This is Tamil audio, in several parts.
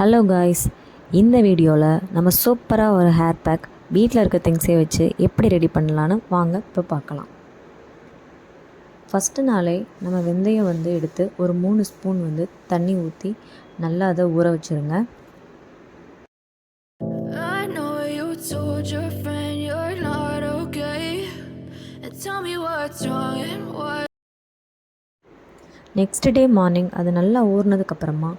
ஹலோ காய்ஸ் இந்த வீடியோவில் நம்ம சூப்பராக ஒரு ஹேர் பேக் வீட்டில் இருக்க திங்ஸே வச்சு எப்படி ரெடி பண்ணலான்னு வாங்க இப்போ பார்க்கலாம். ஃபஸ்ட்டு நாளே நம்ம வெந்தயம் வந்து எடுத்து ஒரு மூணு ஸ்பூன் வந்து தண்ணி ஊற்றி நல்லா அதை ஊற வச்சுருங்க. நெக்ஸ்ட் டே மார்னிங் அது நல்லா ஊறினதுக்கப்புறமா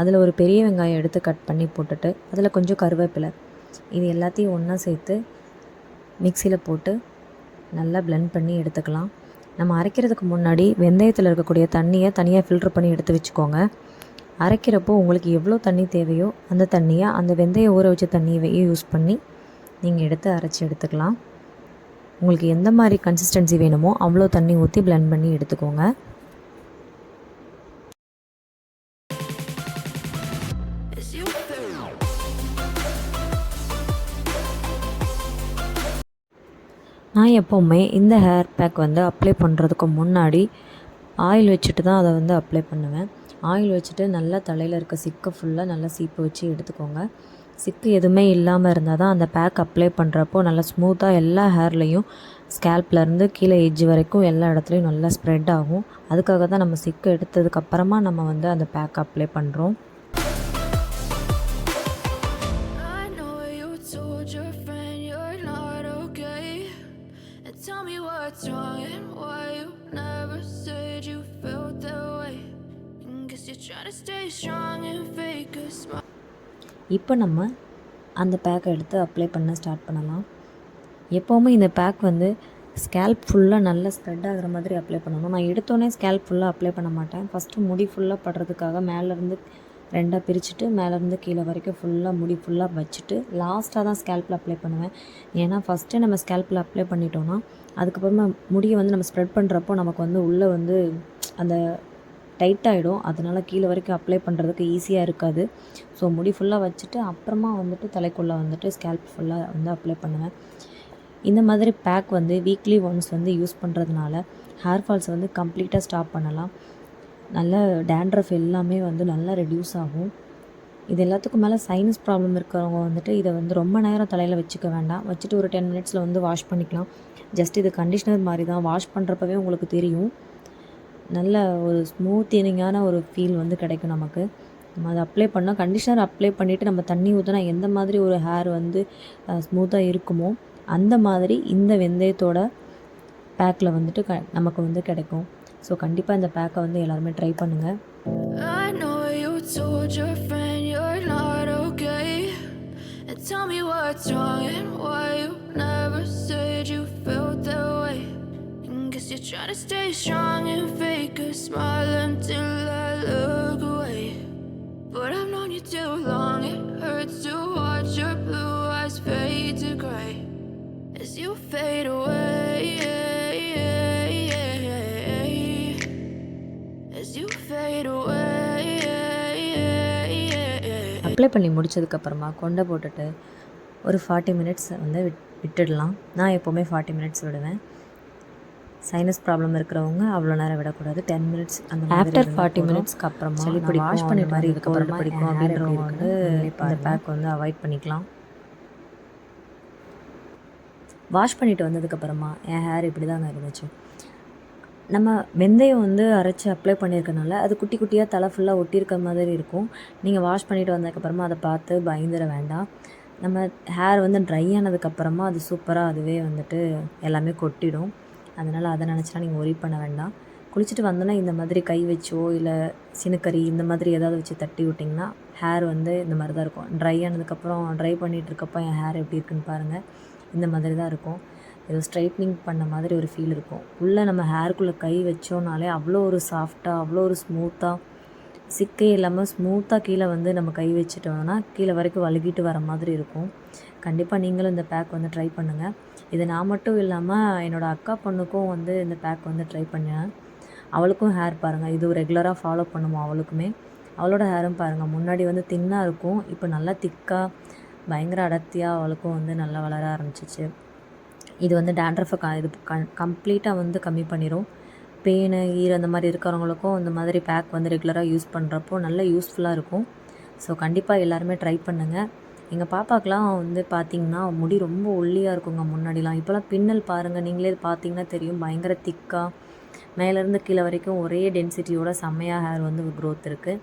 அதில் ஒரு பெரிய வெங்காயம் எடுத்து கட் பண்ணி போட்டுட்டு அதில் கொஞ்சம் கருவேப்பிலை. இது எல்லாத்தையும் ஒன்றா சேர்த்து மிக்சியில் போட்டு நல்லா பிளெண்ட் பண்ணி எடுத்துக்கலாம். நம்ம அரைக்கிறதுக்கு முன்னாடி வெந்தயத்தில் இருக்கக்கூடிய தண்ணியை தனியாக ஃபில்ட்ரு பண்ணி எடுத்து வச்சுக்கோங்க. அரைக்கிறப்போ உங்களுக்கு எவ்வளோ தண்ணி தேவையோ அந்த தண்ணியை அந்த வெந்தயம் ஊற வச்ச தண்ணியையே யூஸ் பண்ணி நீங்கள் எடுத்து அரைச்சி எடுத்துக்கலாம். உங்களுக்கு எந்த மாதிரி கன்சிஸ்டன்சி வேணுமோ அவ்வளோ தண்ணி ஊற்றி பிளெண்ட் பண்ணி எடுத்துக்கோங்க. நான் எப்போவுமே இந்த ஹேர் பேக் வந்து அப்ளை பண்ணுறதுக்கு முன்னாடி ஆயில் வச்சுட்டு தான் அதை வந்து அப்ளை பண்ணுவேன். ஆயில் வச்சுட்டு நல்லா தலையில் இருக்க சிக்கை ஃபுல்லாக நல்லா சீப்பு வச்சு எடுத்துக்கோங்க. சிக்கு எதுவுமே இல்லாமல் இருந்தால் தான் அந்த பேக் அப்ளை பண்ணுறப்போ நல்லா ஸ்மூத்தாக எல்லா ஹேர்லேயும் ஸ்கேல்ப்லேருந்து கீழே எஜ்ஜு வரைக்கும் எல்லா இடத்துலையும் நல்லா ஸ்ப்ரெட் ஆகும். அதுக்காக தான் நம்ம சிக்கு எடுத்ததுக்கப்புறமா நம்ம வந்து அந்த பேக் அப்ளை பண்ணுறோம் tell me what's wrong and why you never said you felt that way. And guess you're trying to stay strong and fake a smile. இப்போ நம்ம அந்த பேக்கை எடுத்து அப்ளை பண்ண ஸ்டார்ட் பண்ணலாம் எப்போவுமே இந்த பேக் வந்து ஸ்கேல்ப் ஃபுல்லாக நல்லா ஸ்ப்ரெட் ஆகிற மாதிரி அப்ளை பண்ணணும் நான் எடுத்தோடனே ஸ்கேல்ப் ஃபுல்லாக அப்ளை பண்ண மாட்டேன் ஃபஸ்ட்டு முடி ஃபுல்லாக படுறதுக்காக மேலேருந்து ரெண்டாக பிரிச்சுட்டு மேலேருந்து கீழே வரைக்கும் ஃபுல்லாக முடி ஃபுல்லாக வச்சுட்டு லாஸ்ட்டாக தான் ஸ்கேல்பில் அப்ளை பண்ணுவேன். ஏன்னா ஃபஸ்ட்டு நம்ம ஸ்கேல்பில் அப்ளை பண்ணிட்டோன்னா அதுக்கப்புறமா முடியை வந்து நம்ம ஸ்ப்ரெட் பண்ணுறப்போ நமக்கு வந்து உள்ளே வந்து அந்த டைட்டாகிடும் அதனால் கீழே வரைக்கும் அப்ளை பண்ணுறதுக்கு ஈஸியாக இருக்காது. ஸோ முடி ஃபுல்லாக வச்சுட்டு அப்புறமா வந்துட்டு தலைக்குள்ளே வந்துட்டு ஸ்கேல்ப் ஃபுல்லாக வந்து அப்ளை பண்ணுவேன். இந்த மாதிரி பேக் வந்து வீக்லி ஒன்ஸ் வந்து யூஸ் பண்ணுறதுனால ஹேர் ஃபால்ஸ் வந்து கம்ப்ளீட்டாக ஸ்டாப் பண்ணலாம். நல்ல டேண்ட்ரஃப் எல்லாமே வந்து நல்லா ரெடியூஸ் ஆகும். இது எல்லாத்துக்கும் மேலே சைனஸ் ப்ராப்ளம் இருக்கிறவங்க வந்துட்டு இதை வந்து ரொம்ப நேரம் தலையில் வச்சுக்க வேண்டாம். வச்சுட்டு ஒரு டென் மினிட்ஸில் வந்து வாஷ் பண்ணிக்கலாம். ஜஸ்ட் இது கண்டிஷ்னர் மாதிரி தான் வாஷ் பண்ணுறப்பவே உங்களுக்கு தெரியும். நல்ல ஒரு ஸ்மூத்தினிங்கான ஒரு ஃபீல் வந்து கிடைக்கும் நமக்கு. நம்ம அதை அப்ளை பண்ணால் கண்டிஷனர் அப்ளை பண்ணிவிட்டு நம்ம தண்ணி ஊற்றினா எந்த மாதிரி ஒரு ஹேர் வந்து ஸ்மூத்தாக இருக்குமோ அந்த மாதிரி இந்த வெந்தயத்தோட பேக்கில் வந்துட்டு க நமக்கு வந்து கிடைக்கும். ஸோ கண்டிப்பாக இந்த பேக்கை வந்து எல்லாருமே ட்ரை பண்ணுங்கள் I know you told your friend you're not okay. And tell me what's wrong and why you never said you felt that way. And guess you're trying to stay strong and fake a smile until I Apply பண்ணி முடிச்சதுக்கப்புறமா கொண்டை போட்டுட்டு ஒரு ஃபார்ட்டி மினிட்ஸ் வந்து விட் விட்டுடலாம். நான் எப்போவுமே ஃபார்ட்டி மினிட்ஸ் விடுவேன். சைனஸ் ப்ராப்ளம் இருக்கிறவங்க அவ்வளோ நேரம் விடக்கூடாது. டென் மினிட்ஸ் அந்த ஆஃப்டர் ஃபார்ட்டி மினிட்ஸ்க்கு அப்புறமா சளி வாஷ் பிடிக்கும், பண்ணி அந்த மாதிரி இதுக்கப்புறமா பிடிக்கும் அப்படின்றவங்க வந்து இந்த பேக் வந்து அவாய்ட் பண்ணிக்கலாம். வாஷ் பண்ணிட்டு வந்ததுக்கப்புறமா என் ஹேர் இப்படி தாங்க இருந்துச்சு. நம்ம வெந்தயம் வந்து அரைச்சி அப்ளை பண்ணியிருக்கனால அது குட்டி குட்டியாக தலை ஃபுல்லாக ஒட்டியிருக்க மாதிரி இருக்கும். நீங்கள் வாஷ் பண்ணிவிட்டு வந்ததுக்கப்புறமா அதை பார்த்து பயந்துட வேண்டாம். நம்ம ஹேர் வந்து ட்ரை ஆனதுக்கப்புறமா அது சூப்பராக அதுவே வந்துட்டு எல்லாமே கொட்டிடும். அதனால் அதை நினச்சினா நீங்கள் ஒரி பண்ண வேண்டாம். குளிச்சுட்டு வந்தோன்னா இந்த மாதிரி கை வச்சோ இல்லை சினுக்கறி இந்த மாதிரி ஏதாவது வச்சு தட்டி விட்டிங்கன்னா ஹேர் வந்து இந்த மாதிரி தான் இருக்கும். ட்ரை ஆனதுக்கப்புறம் ட்ரை பண்ணிகிட்டு இருக்கப்போ என் ஹேர் எப்படி இருக்குன்னு பாருங்கள் இந்த மாதிரி தான் இருக்கும். ஏதோ ஸ்ட்ரைட்னிங் பண்ண மாதிரி ஒரு ஃபீல் இருக்கும். உள்ளே நம்ம ஹேர்க்குள்ளே கை வச்சோம்னாலே அவ்வளோ ஒரு சாஃப்டாக அவ்வளோ ஒரு ஸ்மூத்தாக சிக்கே இல்லாமல் ஸ்மூத்தாக கீழே வந்து நம்ம கை வச்சுட்டோம்னா கீழே வரைக்கும் வழுகிட்டு வர மாதிரி இருக்கும். கண்டிப்பாக நீங்களும் இந்த பேக் வந்து ட்ரை பண்ணுங்கள் இது நான் மட்டும் இல்லாமல் என்னோடய அக்கா பொண்ணுக்கும் வந்து இந்த பேக் வந்து ட்ரை பண்ணேன் அவளுக்கும் ஹேர் பாருங்கள் இது ரெகுலராக ஃபாலோ பண்ணுவோம் அவளுக்குமே? அவளோட ஹேரும் பாருங்கள் முன்னாடி வந்து தின்னாக இருக்கும். இப்போ நல்லா திக்காக பயங்கர அடர்த்தியாக அவளுக்கும் வந்து நல்லா வளர ஆரம்பிச்சிச்சு. இது வந்து டேண்ட்ரஃபை க இது க கம்ப்ளீட்டாக வந்து கம்மி பண்ணிடும் பேனு ஈர அந்த மாதிரி இருக்கிறவங்களுக்கும் இந்த மாதிரி பேக் வந்து ரெகுலராக யூஸ் பண்ணுறப்போ நல்ல யூஸ்ஃபுல்லாக இருக்கும். ஸோ கண்டிப்பாக எல்லாருமே ட்ரை பண்ணுங்கள் எங்கள் பாப்பாக்கெலாம் வந்து பார்த்திங்கன்னா முடி ரொம்ப ஒல்லியாக இருக்குங்க முன்னாடிலாம். இப்போலாம் பின்னல் பாருங்கள் நீங்களே பார்த்தீங்கன்னா தெரியும். பயங்கர திக்காக மேலேருந்து கீழே வரைக்கும் ஒரே டென்சிட்டியோட செம்மையாக ஹேர் வந்து க்ரோத் இருக்குது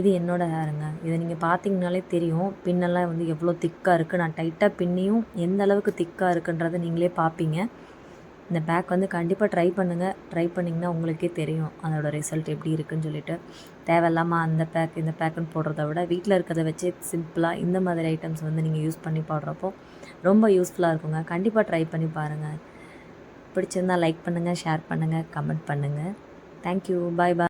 இது என்னோடய ஹேருங்க இதை நீங்கள் பார்த்தீங்கனாலே தெரியும். பின்னெல்லாம் வந்து எவ்வளோ திக்காக இருக்குது நான் டைட்டாக பின்னியும் எந்த அளவுக்கு திக்காக இருக்குன்றதை நீங்களே பார்ப்பீங்க இந்த பேக் வந்து கண்டிப்பாக ட்ரை பண்ணுங்கள் ட்ரை பண்ணிங்கன்னா உங்களுக்கே தெரியும் அதோட ரிசல்ட் எப்படி இருக்குன்னு சொல்லிட்டு. தேவையில்லாமல் அந்த பேக் இந்த பேக்குன்னு போடுறத விட வீட்டில் இருக்கிறத வச்சு சிம்பிளாக இந்த மாதிரி ஐட்டம்ஸ் வந்து நீங்கள் யூஸ் பண்ணி போடுறப்போ ரொம்ப யூஸ்ஃபுல்லாக இருக்குங்க. கண்டிப்பாக ட்ரை பண்ணி பாருங்கள் பிடிச்சிருந்தா லைக் பண்ணுங்கள் ஷேர் பண்ணுங்கள் கமெண்ட் பண்ணுங்கள் தேங்க்யூ பாய் பாய்